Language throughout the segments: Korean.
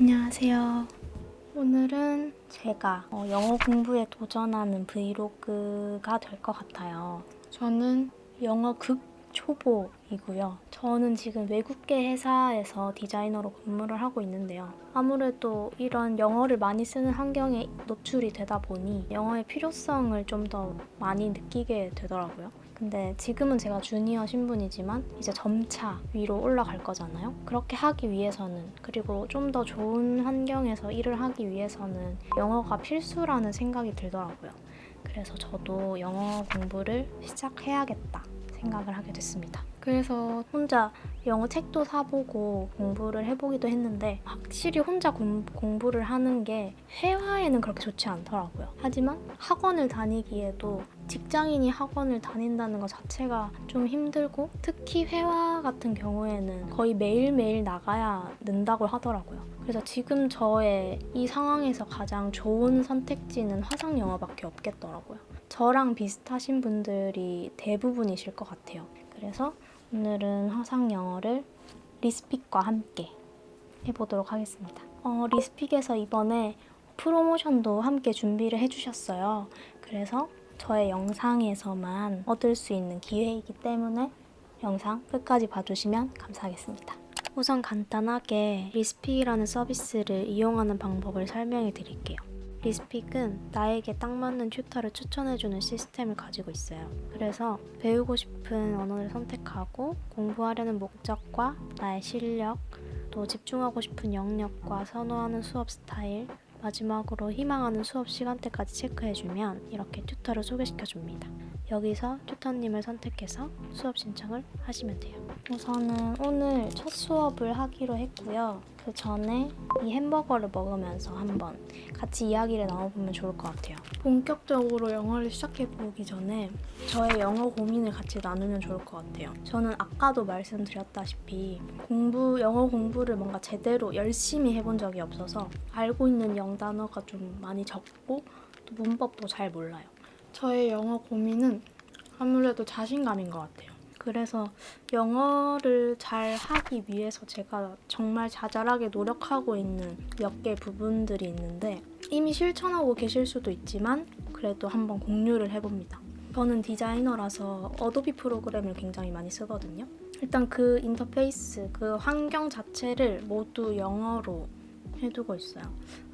안녕하세요. 오늘은 제가 어, 영어 공부에 도전하는 브이로그가 될 것 같아요. 저는 영어 극 초보이고요. 저는 지금 외국계 회사에서 디자이너로 근무를 하고 있는데요. 아무래도 이런 영어를 많이 쓰는 환경에 노출이 되다 보니 영어의 필요성을 좀 더 많이 느끼게 되더라고요. 근데 지금은 제가 주니어 신분이지만 이제 점차 위로 올라갈 거잖아요. 그렇게 하기 위해서는 그리고 좀 더 좋은 환경에서 일을 하기 위해서는 영어가 필수라는 생각이 들더라고요. 그래서 저도 영어 공부를 시작해야겠다 생각을 하게 됐습니다. 그래서 혼자 영어 책도 사보고 공부를 해보기도 했는데 확실히 혼자 공, 공부를 하는 게 회화에는 그렇게 좋지 않더라고요. 하지만 학원을 다니기에도 직장인이 학원을 다닌다는 것 자체가 좀 힘들고 특히 회화 같은 경우에는 거의 매일매일 나가야 는다고 하더라고요. 그래서 지금 저의 이 상황에서 가장 좋은 선택지는 화상 영어밖에 없겠더라고요. 저랑 비슷하신 분들이 대부분이실 것 같아요. 그래서 오늘은 화상 영어를 리스픽과 함께 해보도록 하겠습니다. 어, 리스픽에서 이번에 프로모션도 함께 준비를 해주셨어요. 그래서 저의 영상에서만 얻을 수 있는 기회이기 때문에 영상 끝까지 봐주시면 감사하겠습니다. 우선 간단하게 리스픽이라는 서비스를 이용하는 방법을 설명해 드릴게요. 리스픽은 나에게 딱 맞는 튜터를 추천해주는 시스템을 가지고 있어요. 그래서 배우고 싶은 언어를 선택하고 공부하려는 목적과 나의 실력, 또 집중하고 싶은 영역과 선호하는 수업 스타일, 마지막으로 희망하는 수업 시간대까지 체크해주면 이렇게 튜터를 소개시켜줍니다. 여기서 튜터님을 선택해서 수업 신청을 하시면 돼요. 우선은 오늘 첫 수업을 하기로 했고요. 그 전에 이 햄버거를 먹으면서 한번 같이 이야기를 나눠보면 좋을 것 같아요. 본격적으로 영어를 시작해보기 전에 저의 영어 고민을 같이 나누면 좋을 것 같아요. 저는 아까도 말씀드렸다시피 공부, 영어 공부를 뭔가 제대로 열심히 해본 적이 없어서 알고 있는 영단어가 좀 많이 적고 또 문법도 잘 몰라요. 저의 영어 고민은 아무래도 자신감인 것 같아요. 그래서 영어를 잘 하기 위해서 제가 정말 자잘하게 노력하고 있는 몇 개 부분들이 있는데 이미 실천하고 계실 수도 있지만 그래도 한번 공유를 해봅니다. 저는 디자이너라서 어도비 프로그램을 굉장히 많이 쓰거든요. 일단 그 인터페이스, 그 환경 자체를 모두 영어로 해두고 있어요.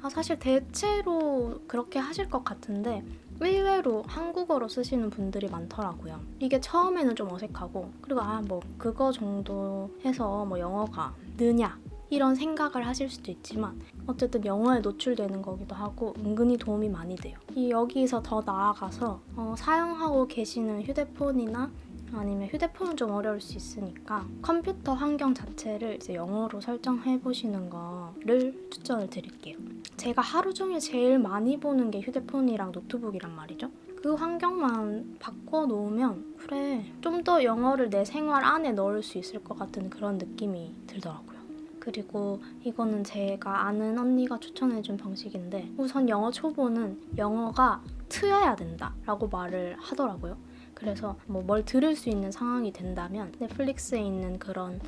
아, 사실 대체로 그렇게 하실 것 같은데 의외로 한국어로 쓰시는 분들이 많더라고요. 이게 처음에는 좀 어색하고 그리고 아 뭐 그거 정도 해서 뭐 영어가 느냐 이런 생각을 하실 수도 있지만 어쨌든 영어에 노출되는 거기도 하고 은근히 도움이 많이 돼요. 이 여기서 더 나아가서 어, 사용하고 계시는 휴대폰이나 아니면 휴대폰은 좀 어려울 수 있으니까 컴퓨터 환경 자체를 이제 영어로 설정해 보시는 거를 추천을 드릴게요. 제가 하루 종일 제일 많이 보는 게 휴대폰이랑 노트북이란 말이죠. 그 환경만 바꿔 놓으면 그래 좀 더 영어를 내 생활 안에 넣을 수 있을 것 같은 그런 느낌이 들더라고요. 그리고 이거는 제가 아는 언니가 추천해준 방식인데 우선 영어 초보는 영어가 트여야 된다라고 말을 하더라고요. 그래서 뭐 뭘 들을 수 있는 상황이 된다면 넷플릭스에 있는 그런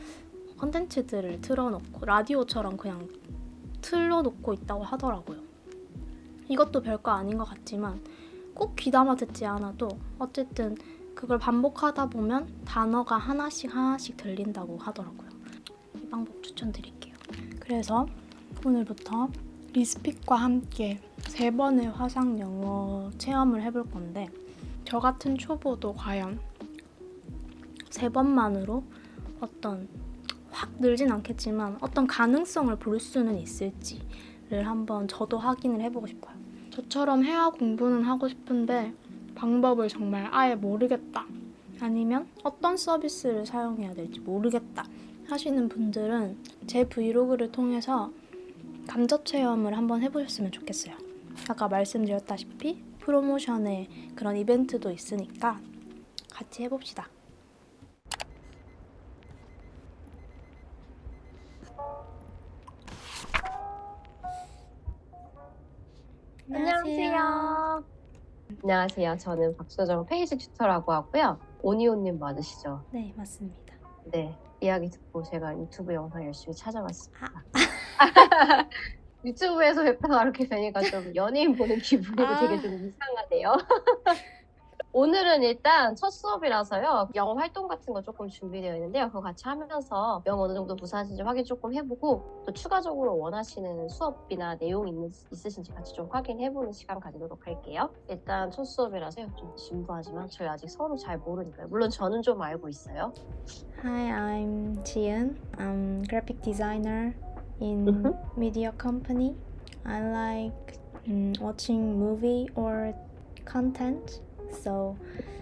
컨텐츠들을 틀어놓고 라디오처럼 그냥 틀어놓고 있다고 하더라고요. 이것도 별거 아닌 것 같지만 꼭 귀담아 듣지 않아도 어쨌든 그걸 반복하다 보면 단어가 하나씩 하나씩 들린다고 하더라고요. 이 방법 추천드릴게요. 그래서 오늘부터 리스픽과 함께 세 번의 화상 영어 체험을 해볼 건데 저 같은 초보도 과연 세 번만으로 어떤 확 늘진 않겠지만 어떤 가능성을 볼 수는 있을지를 한번 저도 확인을 해보고 싶어요. 저처럼 회화 공부는 하고 싶은데 방법을 정말 아예 모르겠다. 아니면 어떤 서비스를 사용해야 될지 모르겠다 하시는 분들은 제 브이로그를 통해서 감접 체험을 한번 해보셨으면 좋겠어요. 아까 말씀드렸다시피 프로모션에 그런 이벤트도 있으니까 같이 해봅시다. 안녕하세요. 안녕하세요. 저는 박소정 페이지 튜터라고 하고요. 오니오님 맞으시죠? 네, 맞습니다. 네. 이야기 듣고 제가 유튜브 영상 열심히 찾아봤습니다. 유튜브에서 뵙다가 이렇게 되니까 좀 연예인 보는 기분이고 아. 되게 좀 이상하네요. 오늘은 일단 첫 수업이라서요. 영어 활동 같은 거 조금 준비되어 있는데요. 그거 같이 하면서 영어 어느 정도 무사한지 확인 조금 해보고 또 추가적으로 원하시는 수업이나 내용이 있는, 있으신지 같이 좀 확인해보는 시간 가지도록 할게요. 일단 첫 수업이라서요. 좀 진부하지만 저희 아직 서로 잘 모르니까요. 물론 저는 좀 알고 있어요. Hi, I'm Jian. I'm graphic designer in media company. I like mm, watching movie or content, so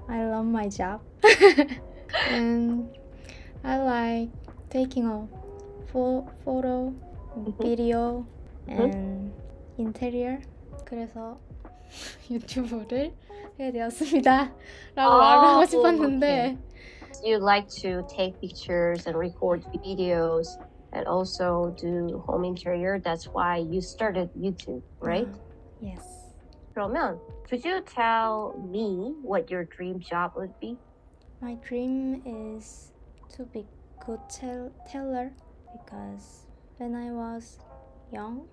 I love my job. and I like taking a pho- photo, video, and interior. 그래서 유튜브를 하게 되었습니다. 라고 아, 말하고 오, 싶었는데 you like to take pictures and record videos and also do home interior. That's why you started YouTube, right? Yes. 그러면 could you tell me what your dream job would be? My dream is to be good tell- teller because when I was young,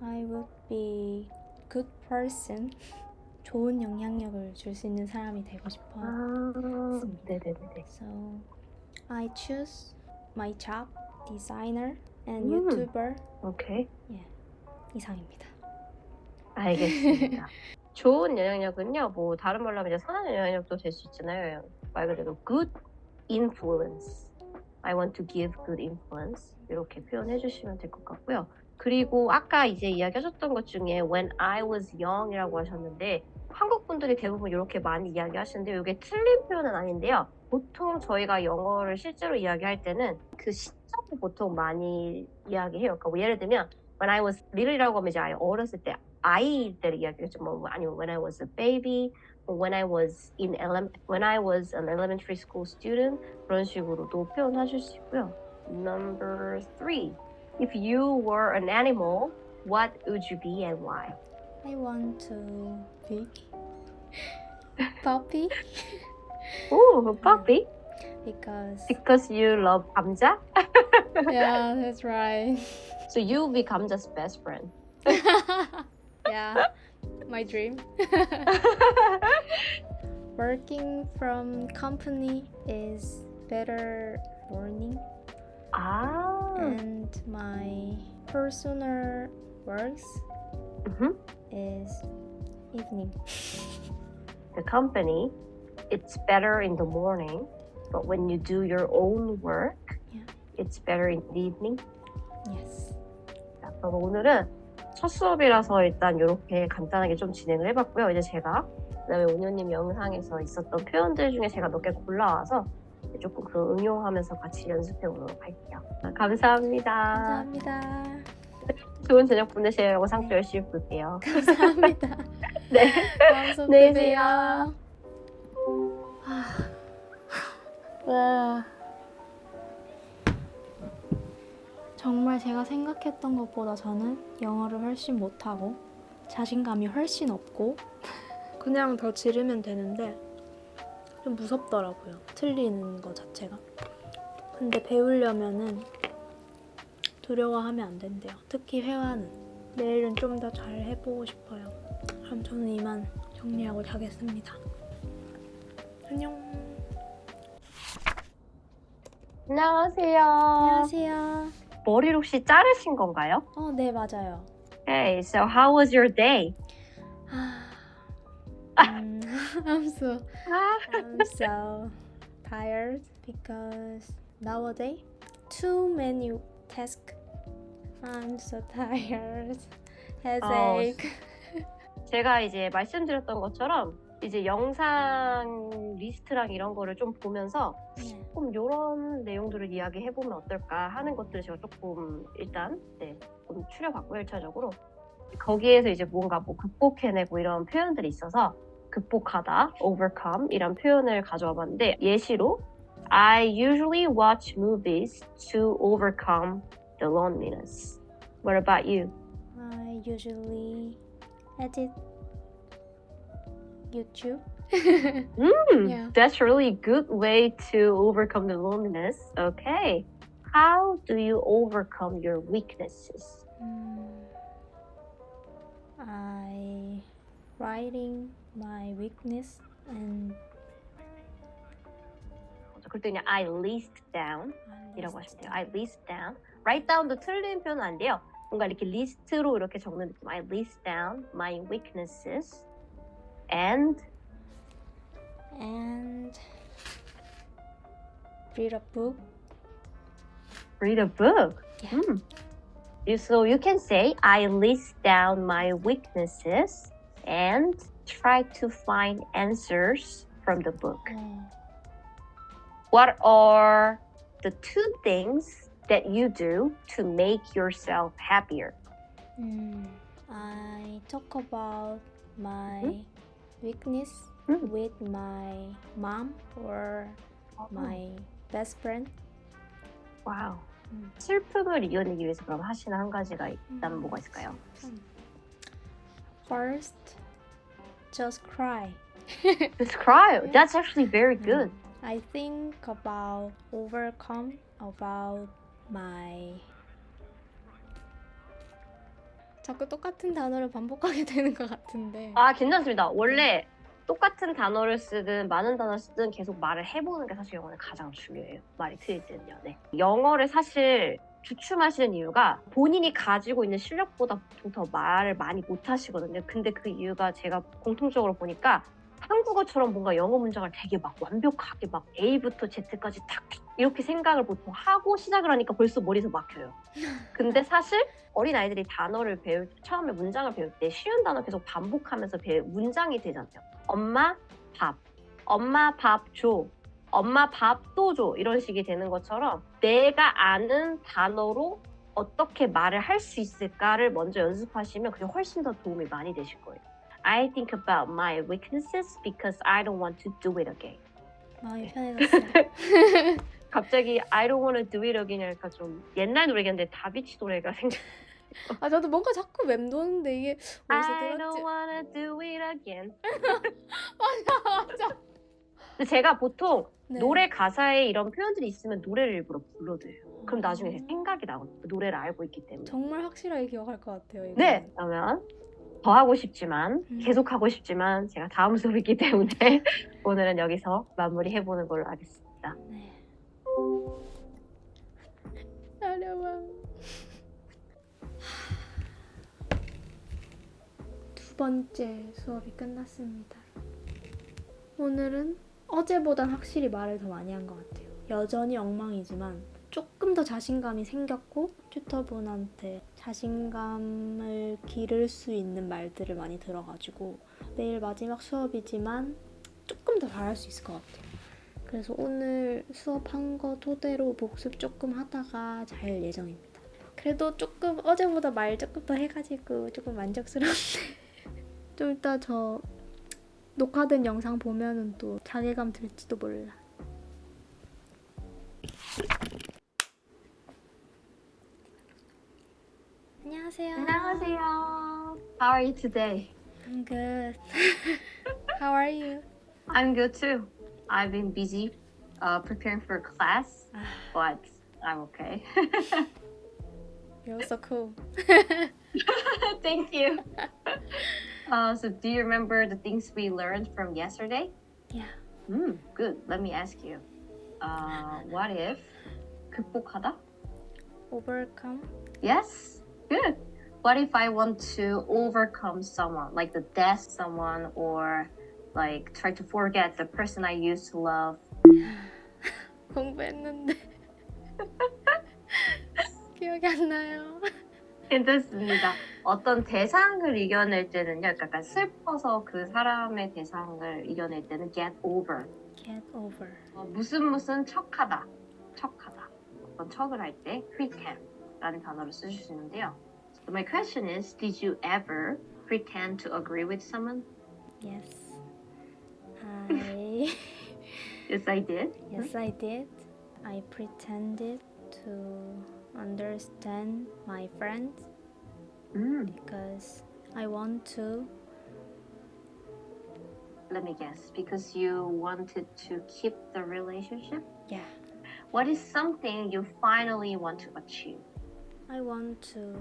I would be good person. 좋은 영향력을 줄 수 있는 사람이 되고 싶어요. 아, 네네네. So I choose my job, designer and 음. YouTuber 오케이, 이상입니다. 알겠습니다. 좋은 영향력은요, 뭐 다른 말로 하면 이제 선한 영향력도 될 수 있잖아요. 말 그대로 good influence. I want to give good influence. 이렇게 표현해 주시면 될 것 같고요. 그리고 아까 이제 이야기하셨던 것 중에 when I was young이라고 하셨는데 한국 분들이 대부분 이렇게 많이 이야기하시는데 이게 틀린 표현은 아닌데요. 보통 저희가 영어를 실제로 이야기할 때는 그 시점을 보통 많이 이야기해요. 그러니까 뭐 예를 들면 when I was little이라고 하면 이제 아예 어렸을 때 아이 때를 이야기했죠. 뭐 아니면 when I was a baby, or when I was in ele- when I was an elementary school student 그런 식으로도 표현하실 수 있고요. Number three, if you were an animal, what would you be and why? I want to be puppy Ooh, puppy, because because you love 감자. yeah, that's right. So you'll be 감자's best friend. yeah, my dream. Working from company is better morning ah, and my personal works Mhm. is evening. the company, it's better in the morning, but when you do your own work, Yeah. it's better in the evening. Yes. 자, 그럼 오늘은 첫 수업이라서 일단 이렇게 간단하게 좀 진행을 해봤고요. 이제 제가 그다음에 오녀님 영상에서 있었던 표현들 중에 제가 몇 개 골라와서 조금 그 응용하면서 같이 연습해 보도록 할게요. 아, 감사합니다. 감사합니다. 좋은 저녁 보내세요. 영상 도 열심히 볼게요. 감사합니다. 네. 안녕히 때 계세요. 봬요. 와. 정말 제가 생각했던 것보다 저는 영어를 훨씬 못하고 자신감이 훨씬 없고 그냥 더 지르면 되는데 좀 무섭더라고요. 틀리는 거 자체가. 근데 배우려면은 두려워하면 안 된대요. 특히 회화는. 내일은 좀 더 잘 해보고 싶어요. 그럼 저는 이만 정리하고 자겠습니다. 안녕. 안녕하세요. 안녕하세요. 머리를 혹시 자르신 건가요? 어, 네, 맞아요. Hey, so how was your day? 음, I'm so 아, I'm so tired because nowadays too many tasks. I'm so tired. Headache. 제가 이제 말씀드렸던 것처럼 이제 영상 리스트랑 이런 거를 좀 보면서 네. 조금 이런 내용들을 이야기해 보면 어떨까 하는 것들을 제가 조금 일단 네, 좀 추려봤고요 1차적으로 거기에서 이제 뭔가 뭐 극복해내고 이런 표현들이 있어서 극복하다, overcome 이런 표현을 가져와 봤는데 예시로 I usually watch movies to overcome the loneliness. What about you? I usually edit YouTube. Hmm, Yeah. That's a really good way to overcome the loneliness. Okay. How do you overcome your weaknesses? 음, I writing my weakness and 그럴 때 그냥 I list down I 이라고 list 하시면 돼요. I list down. Write down도 틀린 표현은 안 돼요. 뭔가 이렇게 리스트로 이렇게 적는 느낌. I list down my weaknesses and and read a book. read a book. Yeah. Hmm. You- So you can say I list down my weaknesses and try to find answers from the book. 어, What are the two things that you do to make yourself happier? 음, I talk about my hmm? weakness 음. with my mom or my best friend. 와우. 음. 슬픔을 이겨내기 위해서 그럼 하시는 한 가지가 있다면 뭐가 있을까요? First, just cry. Just cry. That's actually very good. I think about overcome about my 자꾸 똑같은 단어를 반복하게 되는 것 같은데. 아 괜찮습니다. 원래 똑같은 단어를 쓰든 많은 단어를 쓰든 계속 말을 해보는 게 사실 영어는 가장 중요해요. 말이 틀릴 때는요. 네. 영어를 사실 주춤하시는 이유가 본인이 가지고 있는 실력보다 더 말을 많이 못하시거든요. 근데 그 이유가 제가 공통적으로 보니까 한국어처럼 뭔가 영어 문장을 되게 막 완벽하게 막 A부터 Z까지 탁 이렇게 생각을 보통 하고 시작을 하니까 벌써 머리에서 막혀요. 근데 사실 어린 아이들이 단어를 배울 처음에 문장을 배울 때 쉬운 단어 계속 반복하면서 배 문장이 되잖아요. 엄마 밥, 엄마 밥 줘, 엄마 밥도 줘 이런 식이 되는 것처럼 내가 아는 단어로 어떻게 말을 할 수 있을까를 먼저 연습하시면 그게 훨씬 더 도움이 많이 되실 거예요. I think about my weaknesses because I don't want to do it again. 마음이 편해졌어요. 갑자기 I don't want to do it again이니까 좀 옛날 노래겠는데 다비치 노래가 생각. 아 저도 뭔가 자꾸 맴도는데 이게 어디서 I don't 들었지? wanna do it again. 맞아 맞아. 근데 제가 보통 네. 노래 가사에 이런 표현들이 있으면 노래를 일부러 불러드려요. 그럼 나중에 제 음. 생각이 나거든요. 노래를 알고 있기 때문에. 정말 확실하게 기억할 것 같아요. 이거. 네, 그러면 더 하고 싶지만 음. 계속 하고 싶지만 제가 다음 수업이 있기 때문에 오늘은 여기서 마무리해 보는 걸로 하겠습니다. 네. 어려워. 두 번째 수업이 끝났습니다. 오늘은 어제보단 확실히 말을 더 많이 한 것 같아요. 여전히 엉망이지만 조금 더 자신감이 생겼고 튜터분한테 자신감을 기를 수 있는 말들을 많이 들어가지고 내일 마지막 수업이지만 조금 더 잘할 수 있을 것 같아요. 그래서 오늘 수업한 거 토대로 복습 조금 하다가 잘 예정입니다. 그래도 조금 어제보다 말 조금 더 해가지고 조금 만족스러운데 좀 이따 저 녹화된 영상 보면은 또 자괴감 들지도 몰라. 안녕하세요. 안녕하세요. How are you today? I'm good. How are you? I'm good too. I've been busy uh, preparing for class, Ah. but I'm okay. You're so cool. Thank you. Uh, so, do you remember the things we learned from yesterday? Yeah. Hmm, good. Let me ask you. Uh, what if 극복하다? Overcome. Yes. Good. What if I want to overcome someone, like the death someone, or like try to forget the person I used to love? 공부했는데 기억이 안 나요. 괜찮습니다. 어떤 대상을 이겨낼 때는요, 약간 슬퍼서 그 사람의 대상을 이겨낼 때는 get over. Get over. 어, 무슨 무슨 척하다, 척하다. 어떤 척을 할때 pretend 라는 단어를 쓰실 수 있는데요. So my question is, did you ever pretend to agree with someone? Yes. I Yes, I did. yes I did. I pretended to understand my friends Mm, because I want to let me guess. Because you wanted to keep the relationship? yeah. What is something you finally want to achieve? I want to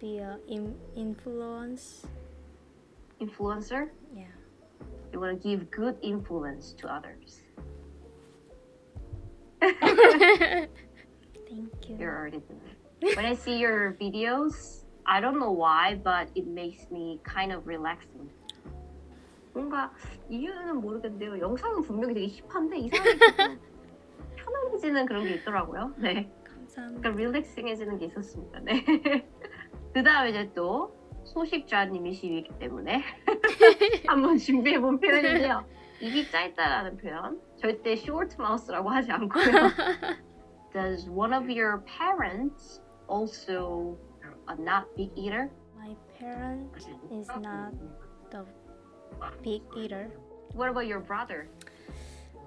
be a in- influence. Influencer. Yeah. You want to give good influence to others. Thank you. You're already doing it. When I see your videos, I don't know why, but it makes me kind of relaxing. 뭔가 이유는 모르겠는데요. 영상은 분명히 되게 힙한데 이상하게 조금 편안해지는 그런 게 있더라고요. 네. 감사합니다. 약간 릴렉싱해지는 게 있었습니다. 네. 그 다음에 이제 또 소식자님이시기 때문에 한번 준비해 본 표현인데요. 입이 짧다라는 표현. 절대 short mouth라고 하지 않고요. Does one of your parents also a not big eater? My parent is not the big eater. What about your brother?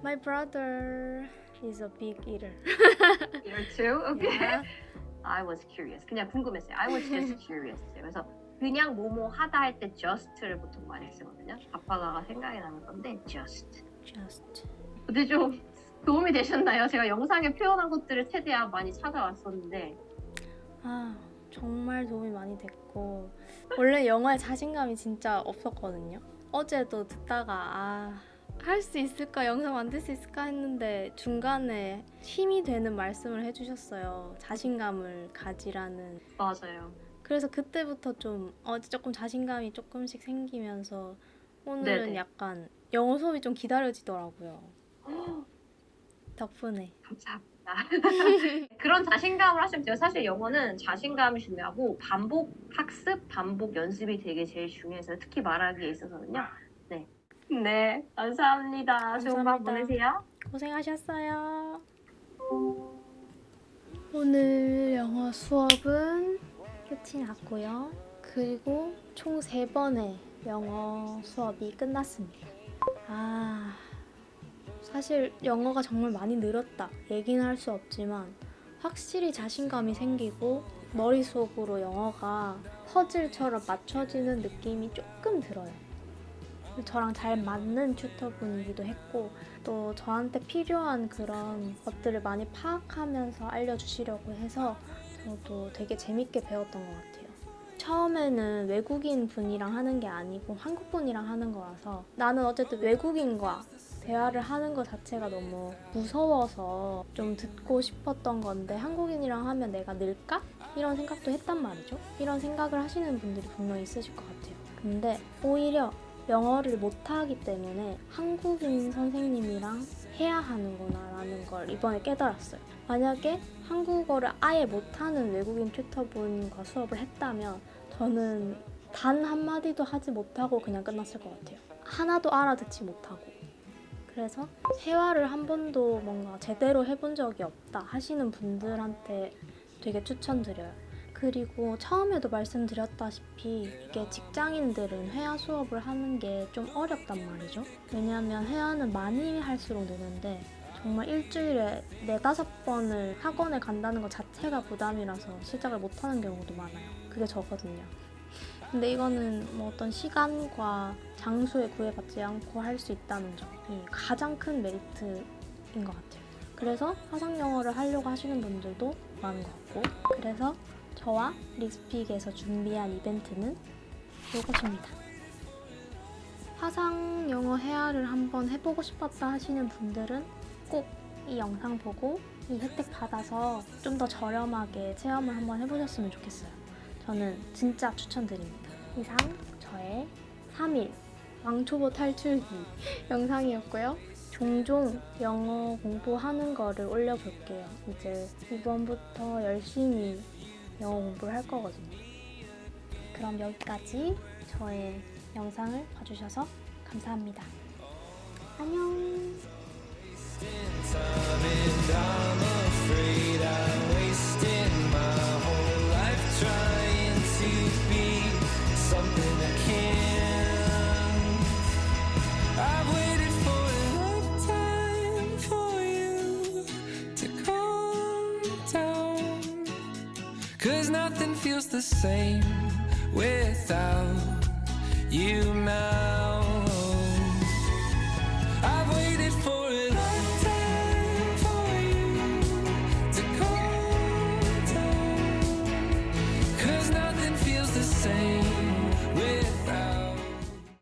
My brother is a big eater. Eater too? Okay. Yeah. I was curious. 그냥 궁금했어요. I was just curious. 그래서 그냥 뭐뭐 하다 할 때 just를 보통 많이 쓰거든요. 아빠가 생각이 나는 건데 just. Just. 근데 좀 도움이 되셨나요? 제가 영상에 표현한 것들을 최대한 많이 찾아왔었는데 아 정말 도움이 많이 됐고 원래 영어에 자신감이 진짜 없었거든요. 어제도 듣다가 아. 할 수 있을까 영상 만들 수 있을까 했는데 중간에 힘이 되는 말씀을 해주셨어요 자신감을 가지라는 맞아요. 그래서 그때부터 좀 어, 조금 자신감이 조금씩 생기면서 오늘은 네네. 약간 영어 수업이 좀 기다려지더라고요 덕분에 감사합니다. 그런 자신감을 하시면 돼요. 사실 영어는 자신감이 중요하고 반복 학습, 반복 연습이 되게 제일 중요해서 특히 말하기에 있어서는요. 네. 네, 감사합니다. 좋은 밤 감사합니다. 보내세요. 고생하셨어요. 오늘 영어 수업은 끝이 났고요. 그리고 총 세번의 영어 수업이 끝났습니다. 아, 사실 영어가 정말 많이 늘었다. 얘기는 할 수 없지만 확실히 자신감이 생기고 머릿속으로 영어가 퍼즐처럼 맞춰지는 느낌이 조금 들어요. 저랑 잘 맞는 튜터분이기도 했고 또 저한테 필요한 그런 것들을 많이 파악하면서 알려주시려고 해서 저도 되게 재밌게 배웠던 것 같아요. 처음에는 외국인 분이랑 하는 게 아니고 한국 분이랑 하는 거라서 나는 어쨌든 외국인과 대화를 하는 것 자체가 너무 무서워서 좀 듣고 싶었던 건데 한국인이랑 하면 내가 늘까? 이런 생각도 했단 말이죠. 이런 생각을 하시는 분들이 분명히 있으실 것 같아요. 근데 오히려 영어를 못하기 때문에 한국인 선생님이랑 해야 하는구나라는 걸 이번에 깨달았어요. 만약에 한국어를 아예 못하는 외국인 튜터분과 수업을 했다면 저는 단 한마디도 하지 못하고 그냥 끝났을 것 같아요. 하나도 알아듣지 못하고. 그래서 회화를 한 번도 뭔가 제대로 해본 적이 없다 하시는 분들한테 되게 추천드려요. 그리고 처음에도 말씀드렸다시피 이게 직장인들은 회화 수업을 하는 게 좀 어렵단 말이죠. 왜냐하면 회화는 많이 할수록 느는데 정말 일주일에 네다섯 번을 학원에 간다는 것 자체가 부담이라서 시작을 못하는 경우도 많아요. 그게 저거든요. 근데 이거는 뭐 어떤 시간과 장소에 구애받지 않고 할 수 있다는 점이 가장 큰 메리트인 것 같아요. 그래서 화상 영어를 하려고 하시는 분들도 많은 것 같고 그래서 저와 릭스픽에서 준비한 이벤트는 이것입니다. 화상 영어 회화를 한번 해보고 싶었다 하시는 분들은 꼭 이 영상 보고 이 혜택 받아서 좀 더 저렴하게 체험을 한번 해보셨으면 좋겠어요. 저는 진짜 추천드립니다. 이상 저의 3일 왕초보 탈출기 영상이었고요. 종종 영어 공부하는 거를 올려볼게요. 이제 이번부터 열심히 영어 공부를 할 거거든요. 그럼 여기까지 저의 영상을 봐주셔서 감사합니다. 안녕. The same without you now.